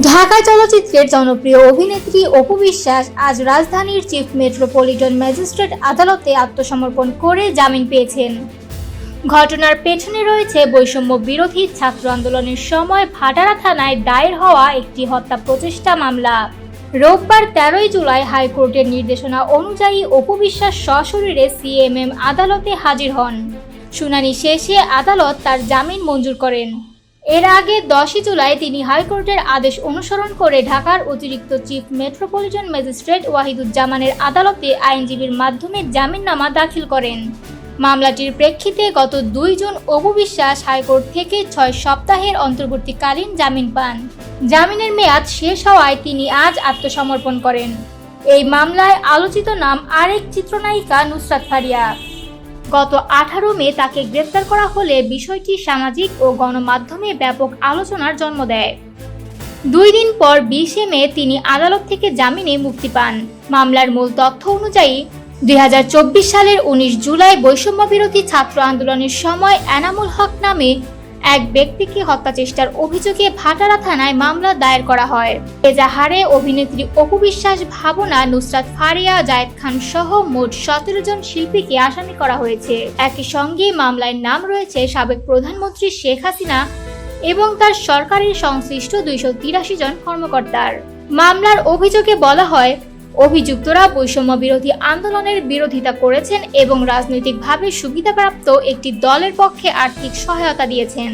ঢাকা চলচ্চিত্রের জনপ্রিয় অভিনেত্রী অপু বিশ্বাস আজ রাজধানীর চিফ মেট্রোপলিটন ম্যাজিস্ট্রেট আদালতে আত্মসমর্পণ করে জামিন পেয়েছেন। ঘটনার পেছনে রয়েছে বৈষম্য বিরোধী ছাত্র আন্দোলনের সময় ভাটারা থানায় দায়ের হওয়া একটি হত্যা প্রচেষ্টা মামলা। রোববার তেরোই জুলাই হাইকোর্টের নির্দেশনা অনুযায়ী অপু বিশ্বাস সশরীরে সিএমএম আদালতে হাজির হন। শুনানি শেষে আদালত তার জামিন মঞ্জুর করেন। এর আগে দশই জুলাই তিনি হাইকোর্টের আদেশ অনুসরণ করে ঢাকার অতিরিক্ত চিফ মেট্রোপলিটন ম্যাজিস্ট্রেট ওয়াহিদুজ্জামানের আদালতে আইনজীবীর মাধ্যমে জামিননামা দাখিল করেন। মামলাটির প্রেক্ষিতে গত দুই জুন অবু বিশ্বাস হাইকোর্ট থেকে ছয় সপ্তাহের অন্তর্বর্তীকালীন জামিন পান। জামিনের মেয়াদ শেষ হওয়ায় তিনি আজ আত্মসমর্পণ করেন। এই মামলায় আলোচিত নাম আরেক চিত্রনায়িকা নুসরাত ফারিয়া। গত আঠারো মে তাকে গ্রেপ্তার করা হলে বিষয়টি সামাজিক ও গণমাধ্যমে ব্যাপক আলোচনার জন্ম দেয়। দুই দিন পর বিশে মে তিনি আদালত থেকে জামিনে মুক্তি পান। মামলার মূল তথ্য অনুযায়ী, দুই হাজার চব্বিশ সালের উনিশ জুলাই বৈষম্য বিরোধী ছাত্র আন্দোলনের সময় এনামুল হক নামে এক ব্যক্তিকে হত্যা চেষ্টার অভিযোগে ভাটারা থানায় মামলা দায়ের করা হয়। এজাহারে অভিনেত্রী অপু বিশ্বাস, ভাবনা, নুসরাত ফারিয়া, জায়েদ খান সহ মোট সতেরো জন শিল্পীকে আসামি করা হয়েছে। একই সঙ্গে মামলায় নাম রয়েছে সাবেক প্রধানমন্ত্রী শেখ হাসিনা এবং তার সরকারের সংশ্লিষ্ট দুইশো তিরাশি জন কর্মকর্তার। মামলার অভিযোগে বলা হয় অভিযুক্তরা বৈষম্য বিরোধী আন্দোলনের বিরোধিতা করেছেন এবং রাজনৈতিকভাবে সুবিধাপ্রাপ্ত একটি দলের পক্ষে আর্থিক সহায়তা দিয়েছেন।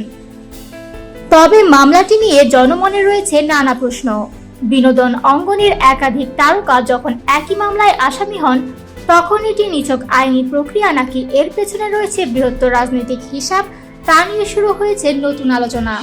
তবে মামলাটি নিয়ে জনমনে রয়েছে নানা প্রশ্ন। বিনোদন অঙ্গনের একাধিক তারকা যখন একই মামলায় আসামি হন তখন এটি নিছক আইনি প্রক্রিয়া নাকি এর পেছনে রয়েছে বৃহত্তর রাজনৈতিক হিসাব, তা নিয়ে শুরু হয়েছে নতুন আলোচনা।